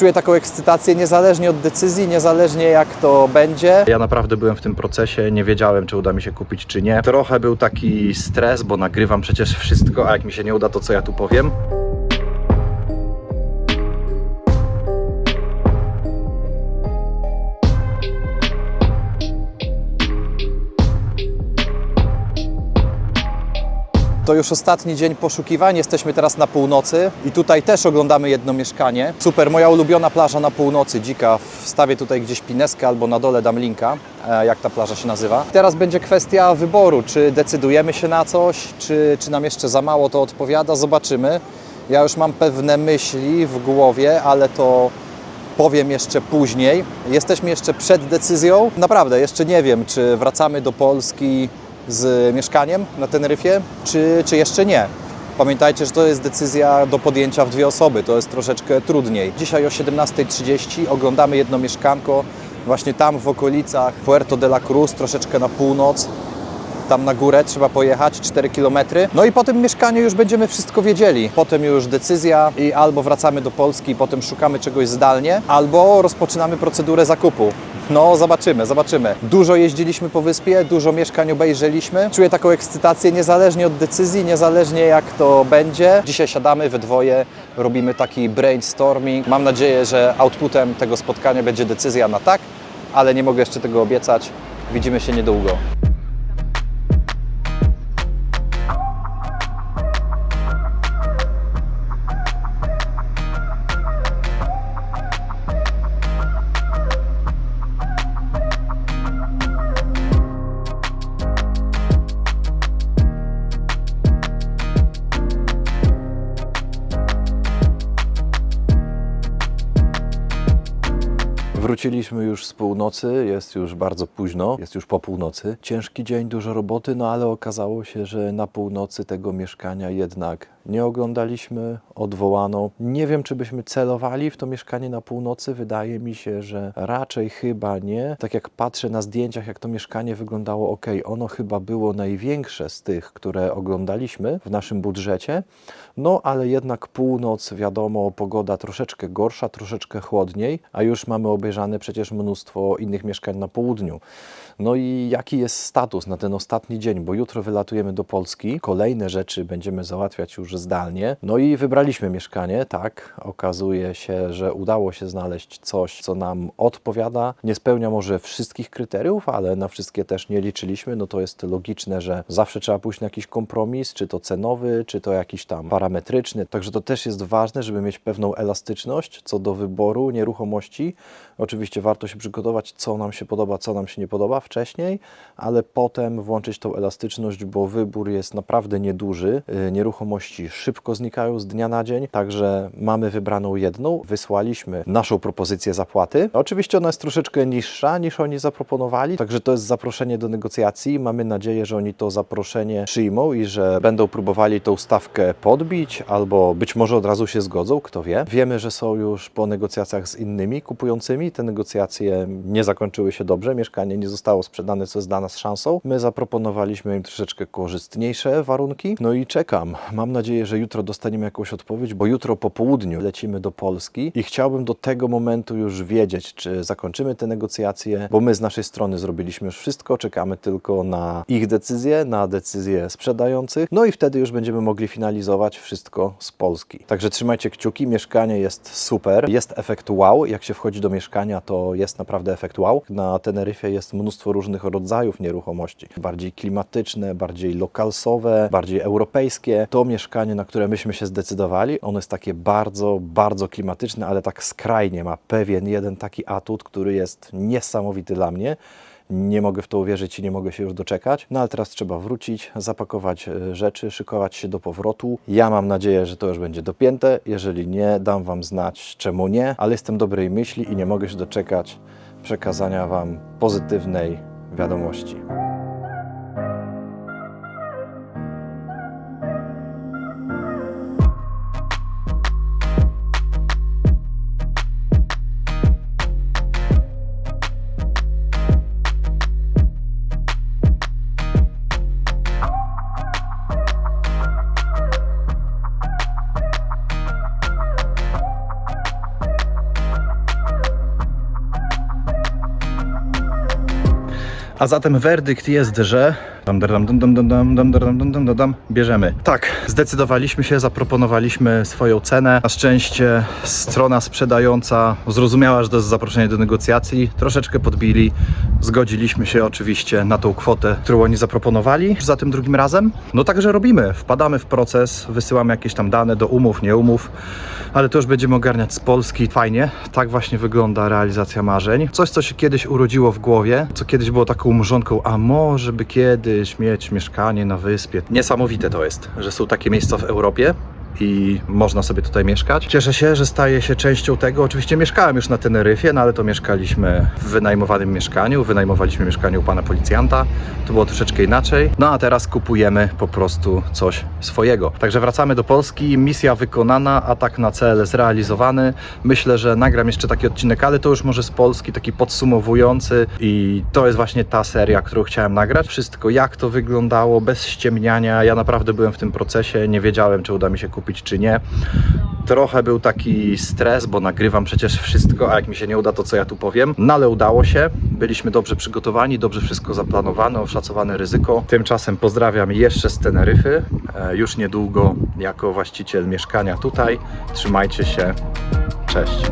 Czuję taką ekscytację niezależnie od decyzji, niezależnie jak to będzie. Ja naprawdę byłem w tym procesie, nie wiedziałem, czy uda mi się kupić, czy nie. Trochę był taki stres, bo nagrywam przecież wszystko, a jak mi się nie uda, to co ja tu powiem? To już ostatni dzień poszukiwań, jesteśmy teraz na północy i tutaj też oglądamy jedno mieszkanie. Super, moja ulubiona plaża na północy, dzika. Wstawię tutaj gdzieś pineskę albo na dole dam linka, e, jak ta plaża się nazywa. Teraz będzie kwestia wyboru, czy decydujemy się na coś, czy, czy nam jeszcze za mało to odpowiada, zobaczymy. Ja już mam pewne myśli w głowie, ale to powiem jeszcze później. Jesteśmy jeszcze przed decyzją. Naprawdę, jeszcze nie wiem, czy wracamy do Polski z mieszkaniem na Teneryfie, czy, czy jeszcze nie. Pamiętajcie, że to jest decyzja do podjęcia w dwie osoby, to jest troszeczkę trudniej. Dzisiaj o 17.30 oglądamy jedno mieszkanko właśnie tam w okolicach Puerto de la Cruz, troszeczkę na północ. Tam na górę trzeba pojechać 4 km. No i po tym mieszkaniu już będziemy wszystko wiedzieli. Potem już decyzja i albo wracamy do Polski, potem szukamy czegoś zdalnie, albo rozpoczynamy procedurę zakupu. No, zobaczymy, zobaczymy. Dużo jeździliśmy po wyspie, dużo mieszkań obejrzeliśmy. Czuję taką ekscytację niezależnie od decyzji, niezależnie jak to będzie. Dzisiaj siadamy we dwoje, robimy taki brainstorming. Mam nadzieję, że outputem tego spotkania będzie decyzja na tak, ale nie mogę jeszcze tego obiecać. Widzimy się niedługo. Wróciliśmy już z północy, jest już bardzo późno, jest już po północy. Ciężki dzień, dużo roboty, no ale okazało się, że na północy tego mieszkania jednak nie oglądaliśmy, odwołano. Nie wiem, czy byśmy celowali w to mieszkanie na północy, wydaje mi się, że raczej chyba nie. Tak jak patrzę na zdjęciach, jak to mieszkanie wyglądało, ok, ono chyba było największe z tych, które oglądaliśmy w naszym budżecie, no ale jednak północ, wiadomo, pogoda troszeczkę gorsza, troszeczkę chłodniej, a już mamy przecież mnóstwo innych mieszkań na południu. No i jaki jest status na ten ostatni dzień, bo jutro wylatujemy do Polski, kolejne rzeczy będziemy załatwiać już zdalnie. No i wybraliśmy mieszkanie, tak, okazuje się, że udało się znaleźć coś, co nam odpowiada. Nie spełnia może wszystkich kryteriów, ale na wszystkie też nie liczyliśmy. No to jest logiczne, że zawsze trzeba pójść na jakiś kompromis, czy to cenowy, czy to jakiś tam parametryczny. Także to też jest ważne, żeby mieć pewną elastyczność co do wyboru nieruchomości. Oczywiście warto się przygotować, co nam się podoba, co nam się nie podoba wcześniej, ale potem włączyć tą elastyczność, bo wybór jest naprawdę nieduży. Yy, Nieruchomości szybko znikają z dnia na dzień, także mamy wybraną jedną, wysłaliśmy naszą propozycję zapłaty. Oczywiście ona jest troszeczkę niższa niż oni zaproponowali, także to jest zaproszenie do negocjacji. Mamy nadzieję, że oni to zaproszenie przyjmą i że będą próbowali tą stawkę podbić, albo być może od razu się zgodzą, kto wie. Wiemy, że są już po negocjacjach z innymi kupującymi. Te negocjacje nie zakończyły się dobrze, mieszkanie nie zostało sprzedane, co jest dla nas szansą. My zaproponowaliśmy im troszeczkę korzystniejsze warunki. No i czekam. Mam nadzieję, że jutro dostaniemy jakąś odpowiedź, bo jutro po południu lecimy do Polski i chciałbym do tego momentu już wiedzieć, czy zakończymy te negocjacje, bo my z naszej strony zrobiliśmy już wszystko, czekamy tylko na ich decyzję, na decyzję sprzedających, no i wtedy już będziemy mogli finalizować wszystko z Polski. Także trzymajcie kciuki, mieszkanie jest super, jest efekt wow, jak się wchodzi do mieszkania, to jest naprawdę efekt wow. Na Teneryfie jest mnóstwo różnych rodzajów nieruchomości, bardziej klimatyczne, bardziej lokalsowe, bardziej europejskie. To mieszkanie, na które myśmy się zdecydowali, ono jest takie bardzo, bardzo klimatyczne, ale tak skrajnie ma pewien jeden taki atut, który jest niesamowity dla mnie. Nie mogę w to uwierzyć i nie mogę się już doczekać. No ale teraz trzeba wrócić, zapakować e, rzeczy, szykować się do powrotu. Ja mam nadzieję, że to już będzie dopięte. Jeżeli nie, dam Wam znać, czemu nie, ale jestem dobrej myśli i nie mogę się doczekać przekazania Wam pozytywnej wiadomości. A zatem werdykt jest, że dam, dam, dam, dam, dam, dam, dam, dam, dam, dam, bierzemy. Tak, zdecydowaliśmy się, zaproponowaliśmy swoją cenę. Na szczęście strona sprzedająca zrozumiała, że to jest zaproszenie do negocjacji. Troszeczkę podbili. Zgodziliśmy się oczywiście na tą kwotę, którą oni zaproponowali za tym drugim razem. No także robimy. Wpadamy w proces, wysyłamy jakieś tam dane do umów, nie umów, ale to już będziemy ogarniać z Polski. Fajnie, tak właśnie wygląda realizacja marzeń. Coś, co się kiedyś urodziło w głowie, co kiedyś było taką mrzonką, a może by kiedyś mieć mieszkanie na wyspie. Niesamowite to jest, że są takie miejsca w Europie, i można sobie tutaj mieszkać. Cieszę się, że staje się częścią tego. Oczywiście mieszkałem już na Teneryfie, no ale to mieszkaliśmy w wynajmowanym mieszkaniu, wynajmowaliśmy mieszkanie u pana policjanta. To było troszeczkę inaczej. No a teraz kupujemy po prostu coś swojego. Także wracamy do Polski, misja wykonana, atak na cel zrealizowany. Myślę, że nagram jeszcze taki odcinek, ale to już może z Polski, taki podsumowujący i to jest właśnie ta seria, którą chciałem nagrać. Wszystko, jak to wyglądało, bez ściemniania. Ja naprawdę byłem w tym procesie, nie wiedziałem, czy uda mi się kupić, czy nie. Trochę był taki stres, bo nagrywam przecież wszystko, a jak mi się nie uda, to co ja tu powiem. No ale udało się. Byliśmy dobrze przygotowani, dobrze wszystko zaplanowane, oszacowane ryzyko. Tymczasem pozdrawiam jeszcze z Teneryfy. E, Już niedługo jako właściciel mieszkania tutaj. Trzymajcie się. Cześć.